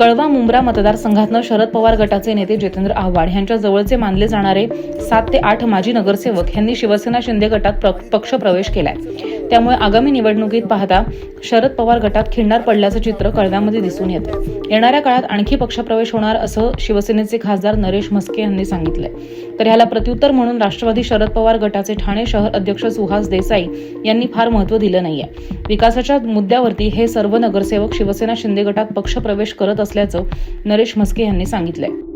कळवा मुंब्रा मतदारसंघातनं शरद पवार गटाचे नेते जितेंद्र आव्हाड यांच्या जवळचे मानले जाणारे सात ते आठ माजी नगरसेवक यांनी शिवसेना शिंदे गटात प्र- पक्षप्रवेश केलाय. त्यामुळे आगामी निवडणुकीत पाहता शरद पवार गटात खिंडार पडल्याचं चित्र कळव्यामध्ये दिसून येतं येणाऱ्या काळात आणखी पक्षप्रवेश होणार असं शिवसेनेचे खासदार नरेश म्हस्के यांनी सांगितलंय. तर ह्याला प्रत्युत्तर म्हणून राष्ट्रवादी शरद पवार गटाचे ठाणे शहर अध्यक्ष सुहास देसाई यांनी फार महत्त्व दिलं नाहीये. विकासाच्या मुद्द्यावरती हे सर्व नगरसेवक शिवसेना शिंदे गटात पक्षप्रवेश करत असल्याचं नरेश म्हस्के यांनी सांगितलंय.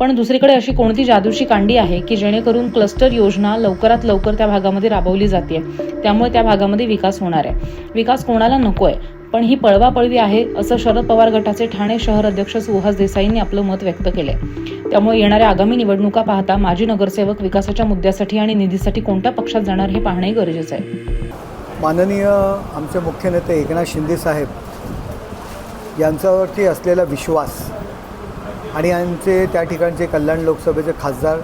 पण दुसरीकडे अशी कोणती जादूची कांडी आहे की जेणेकरून क्लस्टर योजना लवकरात लवकर त्या भागामध्ये राबवली जाते त्यामुळे त्या भागामध्ये विकास होणार आहे. विकास कोणाला नको आहे पण ही पळवापळवी आहे असं शरद पवार गटाचे ठाणे शहर अध्यक्ष सुहास देसाईंनी आपलं मत व्यक्त केलंय. त्यामुळे येणाऱ्या आगामी निवडणुका पाहता माजी नगरसेवक विकासाच्या मुद्द्यासाठी आणि निधीसाठी कोणत्या पक्षात जाणार हे पाहणंही गरजेचं आहे. माननीय आमचे मुख्य नेते एकनाथ शिंदे साहेब यांच्यावरती असलेला विश्वास आणि यांचे त्या ठिकाणचे कल्याण लोकसभेचे खासदार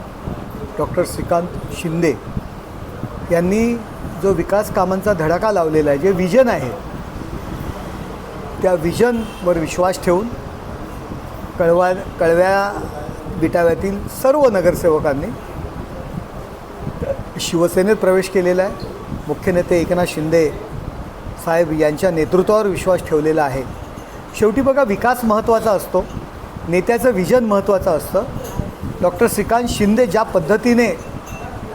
डॉक्टर श्रीकांत शिंदे यांनी जो विकास कामांचा धडाका लावलेला आहे जे विजन आहे त्या विजनवर विश्वास ठेवून कळवा कळव्या बिटाव्यातील सर्व नगरसेवकांनी शिवसेनेत प्रवेश केलेला आहे. मुख्य नेते एकनाथ शिंदे साहेब यांच्या नेतृत्वावर विश्वास ठेवलेला आहे. शेवटी बघा विकास महत्त्वाचा असतो. नेत्याचं विजन महत्त्वाचं असतं. डॉक्टर श्रीकांत शिंदे ज्या पद्धतीने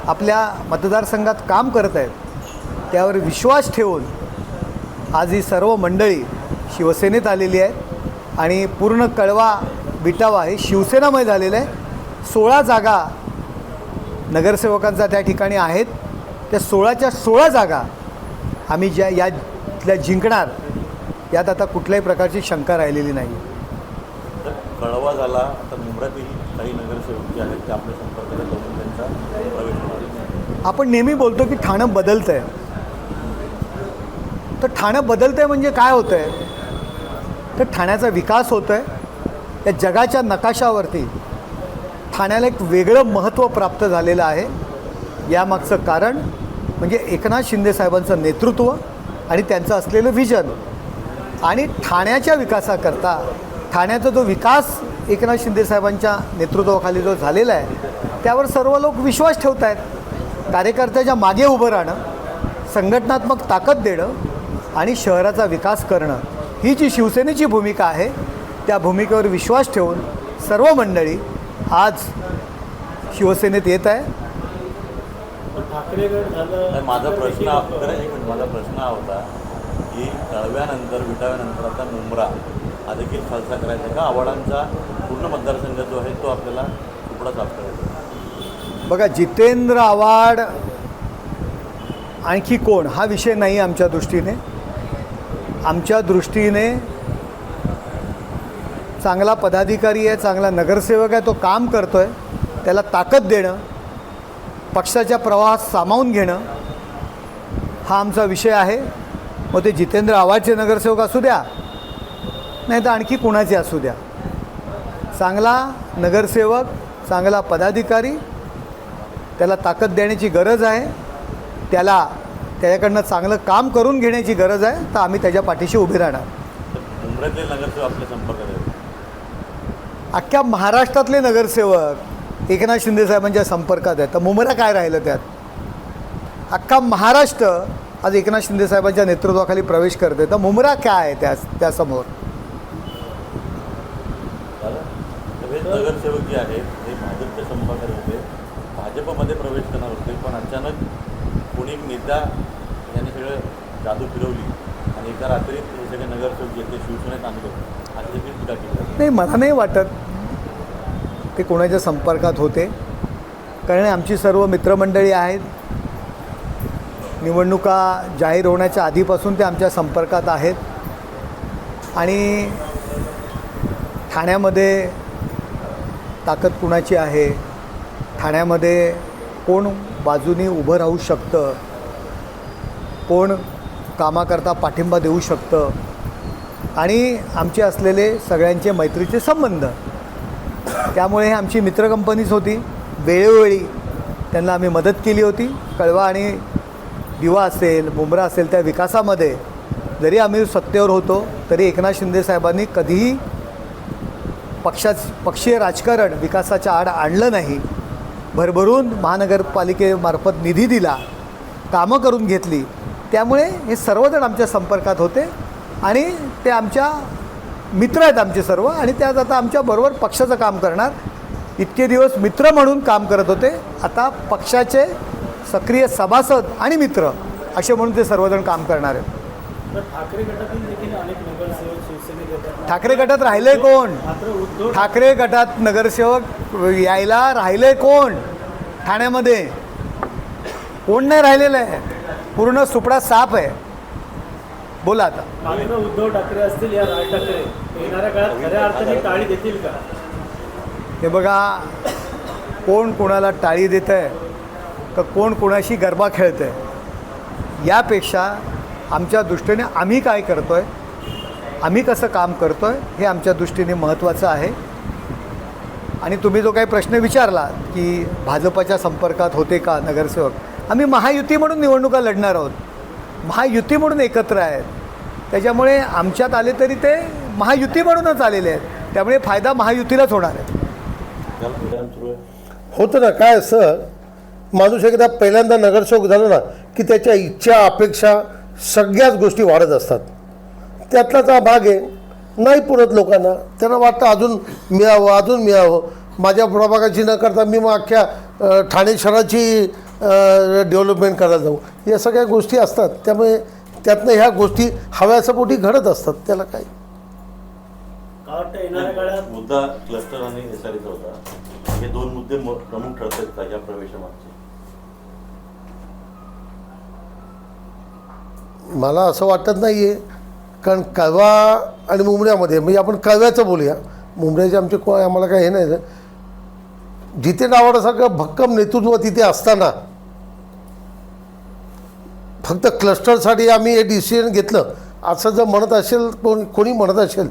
आपल्या मतदारसंघात काम करत आहेत त्यावर विश्वास ठेवून आज ही सर्व मंडळी शिवसेनेत आलेली आहे आणि पूर्ण कळवा बिटावा हे शिवसेनामय झालेलं आहे. सोळा जागा नगरसेवकांचा त्या ठिकाणी आहेत. त्या सोळाच्या सोळा जागा आम्ही ज्या यातल्या जिंकणार यात आता कुठल्याही प्रकारची शंका राहिलेली नाही आहे कळवा झाला आता मुंबईतील काही नगरसेवक जे आहेत ते आपल्या संपर्कात येऊन त्यांचा प्रवेश होणार आपण नेहमी बोलतो की ठाणं बदलतं आहे तर ठाणं बदलतं आहे म्हणजे काय होतं आहे तर ठाण्याचा विकास होतो आहे या जगाच्या नकाशावरती ठाण्याला एक वेगळं महत्त्व प्राप्त झालेलं आहे. यामागचं कारण म्हणजे एकनाथ शिंदे साहेबांचं नेतृत्व आणि त्यांचं असलेलं विजन आणि ठाण्याच्या विकासाकरता ठाण्याचा जो विकास एकनाथ शिंदे साहेबांच्या नेतृत्वाखाली जो झालेला आहे त्यावर सर्व लोक विश्वास ठेवत आहेत कार्यकर्त्याच्या मागे उभं राहणं संघटनात्मक ताकद देणं आणि शहराचा विकास करणं ही जी शिवसेनेची भूमिका आहे. त्या भूमिकेवर विश्वास ठेवून सर्व मंडळी आज शिवसेनेत येत आहे. माझा प्रश्न खरं एक मिनिट माझा प्रश्न हा होता की कळव्यानंतर विटाव्यानंतर आता मुंब्रा हा देखील खालसा करायचा का? आव्हाडांचा पूर्ण मतदारसंघ जो आहे तो आपल्याला तुकडा साफ करायचा. बघा जितेंद्र आव्हाड आणखी कोण? हा विषय नाही आमच्या दृष्टीने. आमच्या दृष्टीने चांगला पदाधिकारी आहे चांगला नगरसेवक आहे तो काम करतो आहे त्याला ताकद देणं पक्षाच्या प्रवाहात सामावून घेणं हा आमचा विषय आहे. मग ते जितेंद्र आव्हाडचे नगरसेवक असू द्या नाही तर आणखी कुणाचे असू द्या. चांगला नगरसेवक चांगला पदाधिकारी त्याला ताकद देण्याची गरज आहे. त्याला त्याच्याकडनं चांगलं काम करून घेण्याची गरज आहे तर आम्ही त्याच्या पाठीशी उभे राहणार. अख्ख्या महाराष्ट्रातले नगरसेवक एकनाथ शिंदे साहेबांच्या संपर्कात आहेत. तर मुंबईला काय राहिलं त्यात? अख्खा महाराष्ट्र आज एकनाथ शिंदे साहेबांच्या नेतृत्वाखाली प्रवेश करते तर मुंबरा काय आहे त्या त्यासमोर झालं तर हे नगरसेवक जे आहेत हे भाजपच्या संपर्कात होते. भाजपमध्ये प्रवेश करणार होते पण अचानक कोणी नेता यांनी सगळं जादू फिरवली. आणि एका रात्रीत हे सगळे नगरसेवक जे ते शिवसेनेत आणले अशी देखील टीका केली नाही मला नाही वाटत ते कोणाच्या संपर्कात होते. कारण आमची सर्व मित्रमंडळी आहेत. निवडणुका जाहीर होण्याच्या आधीपासून ते आमच्या संपर्कात आहेत. आणि ठाण्यामध्ये ताकद कुणाची आहे? ठाण्यामध्ये कोण बाजूनी उभं राहू शकतं? कोण कामाकरता पाठिंबा देऊ शकतं? आणि आमचे असलेले सगळ्यांचे मैत्रीचे संबंध. त्यामुळे आमची मित्र कंपनीच होती. वेळोवेळी त्यांना आम्ही मदत केली होती. कळवा आणि दिवा असेल मुंब्रा असेल त्या विकासामध्ये जरी आम्ही सत्तेवर होतो तरी एकनाथ शिंदे साहेबांनी कधीही पक्षाच पक्षीय राजकारण विकासाच्या आड आणलं नाही. भरभरून महानगरपालिकेमार्फत निधी दिला कामं करून घेतली. त्यामुळे हे सर्वजण आमच्या संपर्कात होते आणि ते आमच्या मित्र आहेत आमचे सर्व आणि त्यात आता आमच्याबरोबर पक्षाचं काम करणार. इतके दिवस मित्र म्हणून काम करत होते. आता पक्षाचे सक्रिय सभासद आणि मित्र असे म्हणून ते सर्वजण काम करणार आहेत. ठाकरे गटातील देखील अनेक नगरसेवक शिवसेनेत येतात. ठाकरे गटात राहिले कोण? ठाकरे गटात नगरसेवक यायला राहिले कोण? ठाण्यामध्ये. कोण नाही राहिलेलं आहे? पूर्ण सुपडा साफ आहे. बोला आता. उद्धव ठाकरे असतील या राज ठाकरे. येणाऱ्या काळात खऱ्या अर्थाने टाळी देतील का? हे बघा कोण कोणाला टाळी देत आहे का कोण कोणाशी गरबा खेळतं आहे यापेक्षा आमच्या दृष्टीने आम्ही काय करतो आहे आम्ही कसं काम करतो आहे हे आमच्या दृष्टीने महत्त्वाचं आहे. आणि तुम्ही जो काही प्रश्न विचारला की भाजपच्या संपर्कात होते का नगरसेवक आम्ही महायुती म्हणून निवडणुका लढणार आहोत. महायुती म्हणून एकत्र आहेत. त्याच्यामुळे आमच्यात आले तरी ते महायुती म्हणूनच आलेले आहेत. त्यामुळे फायदा महायुतीलाच होणार आहे. होतं ना काय असं? माणूस एकदा पहिल्यांदा नगरसेवक झालं ना की त्याच्या इच्छा अपेक्षा सगळ्याच गोष्टी वाढत असतात. त्यातलाच हा भाग आहे. नाही पुरत लोकांना. त्यांना वाटतं अजून मिळावं अजून मिळावं. माझ्या प्रभागाची न करता मी मग अख्ख्या ठाणे शहराची डेव्हलपमेंट करायला जाऊ. या सगळ्या गोष्टी असतात. त्यामुळे त्यातनं ह्या गोष्टी हव्याच्या पोटी घडत असतात. त्याला काय? मुद्दा क्लस्टर आणि एस आर होता. हे दोन मुद्दे प्रमुख ठरत आहेत का या प्रवेशामागचे? मला असं वाटत नाही आहे कारण कळवा आणि मुंबऱ्यामध्ये म्हणजे आपण कळव्याचं बोलूया. मुंबऱ्याचे आमचे को आम्हाला काय हे नाही. जिथे डावाडासारखं भक्कम नेतृत्व तिथे असताना फक्त क्लस्टरसाठी आम्ही हे डिसिजन घेतलं. असं जर म्हणत असेल कोण कोणी म्हणत असेल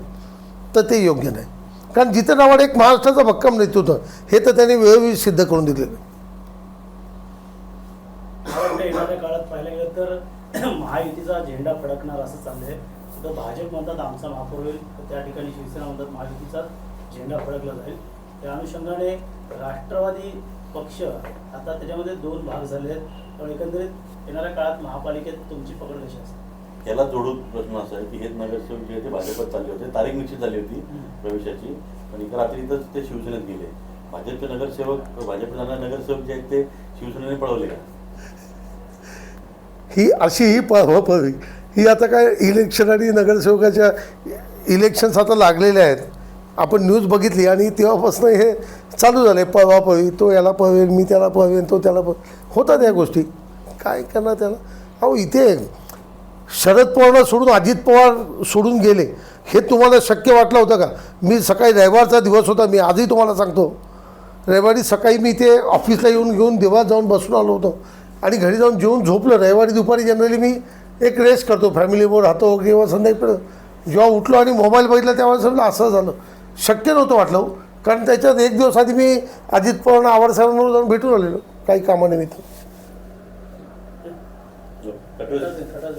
तर ते योग्य नाही. कारण जिथे डावाड एक महाराष्ट्राचं भक्कम नेतृत्व हे तर त्यांनी वेळोवेळी सिद्ध करून दिलेलं आहे. मला वाटतं येणाऱ्या काळात पाहायला गेलं तर महायुतीचा झेंडा फडकणार असं चाललंय. तर भाजप म्हणतात आमचा महापौर होईल तर त्या ठिकाणी शिवसेना म्हणतात महायुतीचा झेंडा फडकला जाईल. त्या अनुषंगाने राष्ट्रवादी पक्ष आता त्याच्यामध्ये दोन भाग झाले आहेत. पण एकंदरीत येणाऱ्या काळात महापालिकेत तुमची पकड कशी असते? याला जोडून प्रश्न असा आहे की हे नगरसेवक जे होते भाजपत चालले होते तारीख निश्चित झाली होती प्रवेशाची. पण एका रात्रीतच ते शिवसेनेत गेले. भाजपचे नगरसेवक भाजपचे जाणारे नगरसेवक जे आहेत ते शिवसेनेने पळवले का? ही अशी ही पळवापळवी ही आता काय इलेक्शन आणि नगरसेवकाच्या इलेक्शन्स आता लागलेले आहेत. आपण न्यूज बघितली आणि तेव्हापासून हे चालू झाले. पळवापळवी तो याला पळवेन मी त्याला पळवेन तो त्याला पळ होतात या गोष्टी. काय करणार त्याला? अहो इथे शरद पवारला सोडून अजित पवार सोडून गेले. हे तुम्हाला शक्य वाटलं होतं का? मी सकाळी रविवारचा दिवस होता मी आजही तुम्हाला सांगतो. रविवारी सकाळी मी इथे ऑफिसला येऊन घेऊन देवात जाऊन बसून आलो होतो. आणि घरी जाऊन जेवून झोपलं. रविवारी दुपारी जनरली मी एक रेस करतो फॅमिलीवर राहतो किंवा संध्याकाळी जेव्हा उठलो आणि मोबाईल बघितला तेव्हा समजलं असं झालं. शक्य नव्हतं वाटलं हो. कारण त्याच्यात एक दिवस आधी मी अजित पवार आवड जाऊन भेटून आलेलो काही कामानिमित्त.